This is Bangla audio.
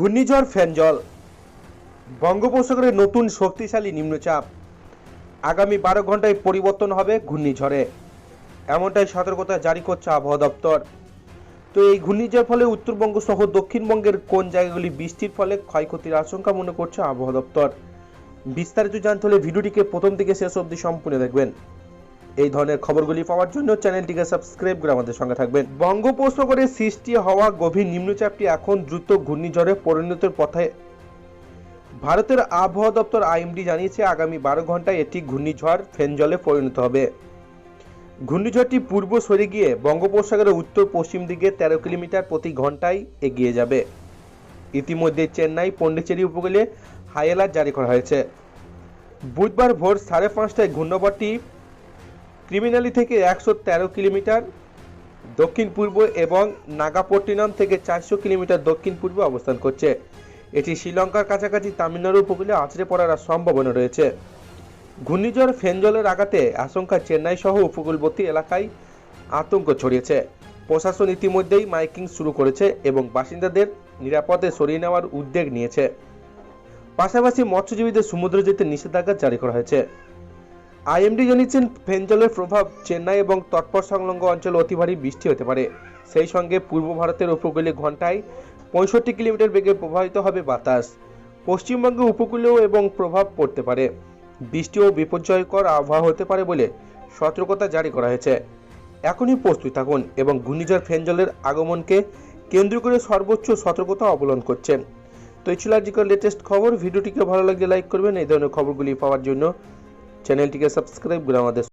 ঘূর্ণিঝড় ফ্যানজল বঙ্গোপসাগরে নতুন শক্তিশালী নিম্নচাপ। আগামী বারো ঘন্টায় পরিবর্তন হবে ঘূর্ণিঝড়ে। এমনটাই সতর্কতা জারি করছে আবহাওয়া দপ্তর। তো এই ঘূর্ণিঝড়ের ফলে উত্তরবঙ্গ সহ দক্ষিণবঙ্গের কোন জায়গাগুলি বৃষ্টির ফলে ক্ষয়ক্ষতির আশঙ্কা মনে করছে আবহাওয়া দপ্তর? বিস্তারিত জানতে হলে ভিডিওটিকে প্রথম থেকে শেষ অবধি সম্পূর্ণ দেখবেন। এই ধরনের খবরগুলি পাওয়ার জন্য চ্যানেলটিকে সাবস্ক্রাইব করে আমাদের সঙ্গে থাকবেন। বঙ্গোপসাগরে সৃষ্টি হওয়া গভীর নিম্নচাপটি এখন দ্রুত ঘূর্ণিঝড়ে পরিণতের পথে ভারতের আবহাওয়া দপ্তর আইএমডি জানিয়েছে, আগামী বারো ঘন্টায় এটি ঘূর্ণিঝড় ফেনজলে পরিণত হবে। ঘূর্ণিঝড়টি পূর্ব সরে গিয়ে বঙ্গোপসাগরের উত্তর পশ্চিম দিকে তেরো কিলোমিটার প্রতি ঘন্টায় এগিয়ে যাবে। ইতিমধ্যে চেন্নাই, পন্ডিচেরি উপকূলে হাই অ্যালার্ট জারি করা হয়েছে। বুধবার ভোর সাড়ে পাঁচটায় ঘূর্ণাবর্তটি ক্রিমিনালি থেকে একশো তেরো কিলোমিটার দক্ষিণ পূর্ব এবং নাগাপট্টিনাম থেকে চারশো কিলোমিটার দক্ষিণ পূর্বে অবস্থান করছে। এটি শ্রীলঙ্কার কাছাকাছি তামিলনাড়ু উপকূলে আছড়ে পড়ার সম্ভাবনা রয়েছে। ঘূর্ণিঝড় ফেনজলের আঘাতে আশঙ্কা চেন্নাই সহ উপকূলবর্তী এলাকায় আতঙ্ক ছড়িয়েছে। প্রশাসন ইতিমধ্যেই মাইকিং শুরু করেছে এবং বাসিন্দাদের নিরাপদে সরিয়ে নেওয়ার উদ্যোগ নিয়েছে। পাশাপাশি মৎস্যজীবীদের সমুদ্রে যেতে নিষেধাজ্ঞা জারি করা হয়েছে। আইএমডি জানিয়েছেন, ফেনজলের প্রভাব চেন্নাই এবং তৎপর সংলগ্ন অঞ্চলে অতি ভারী বৃষ্টি হতে পারে। সেই সঙ্গে পূর্ব ভারতের উপকূলে ঘন্টায় পঁয়ষট্টি কিলোমিটার বেগে প্রবাহিত হবে বাতাস। পশ্চিমবঙ্গে উপকূলেও এবং প্রভাব পড়তে পারে। বৃষ্টি ও বিপর্যয়কর আবহাওয়া হতে পারে বলে সতর্কতা জারি করা হয়েছে। এখনই প্রস্তুত থাকুন এবং ঘূর্ণিঝড় ফেনজলের আগমনকে কেন্দ্র করে সর্বোচ্চ সতর্কতা অবলম্বন করছেন তো এই ছিল আজকের লেটেস্ট খবর। ভিডিওটিকে ভালো লাগলে লাইক করবেন। এই ধরনের খবরগুলি পাওয়ার জন্য চ্যানেলটিকে সাবস্ক্রাইব করে আমাদের